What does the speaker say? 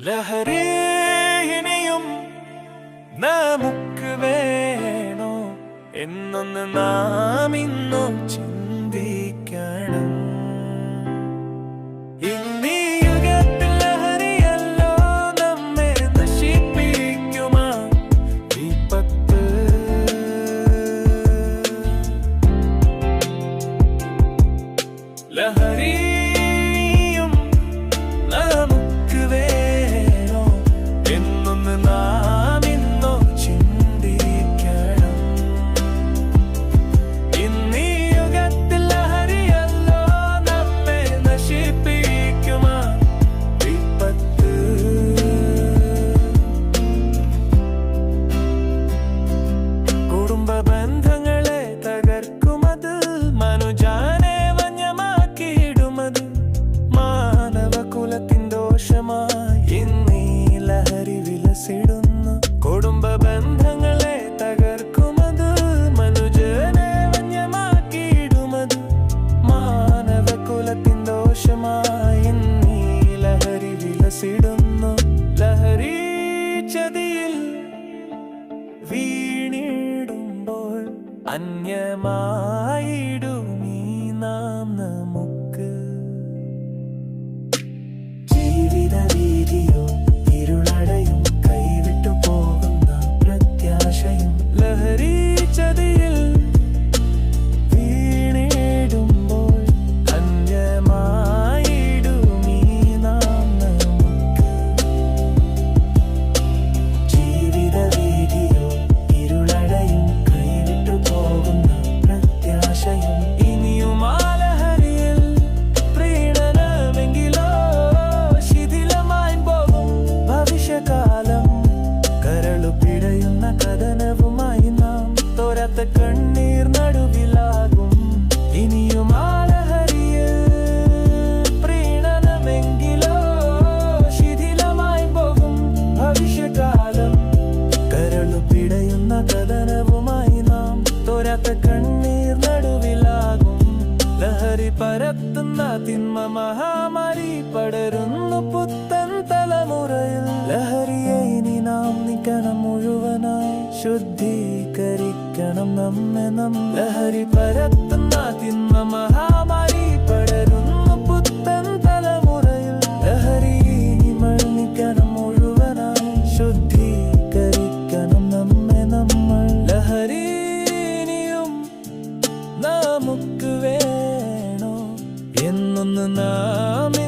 ലഹരി നമുക്ക് വേണോ എന്നൊന്ന് നാം ഇന്നും ചിന്തിക്കണം. അന്യമായിടുമീ നാം ലഹരി പരത്തുന്ന തിന്മ മഹാമാരി പടരുന്നു പുത്തൻ തലമുറയിൽ. ലഹരിയെ ഇനി നാം നിക്കണം മുഴുവനായി. ശുദ്ധീകരിക്കണം നമ്മെ നം ലഹരി പരത്തുന്ന തിന്മ മഹാമാരി പടരുന്നു പുത്തൻ തലമുറയിൽ. ലഹരി ഇനി മണിക്കണം മുഴുവനായി. ശുദ്ധീകരിക്കണം നമ്മെ നമ്മൾ. ലഹരി ഇനിയും വേണോ എന്നൊന്ന് നാം ഇന്ന്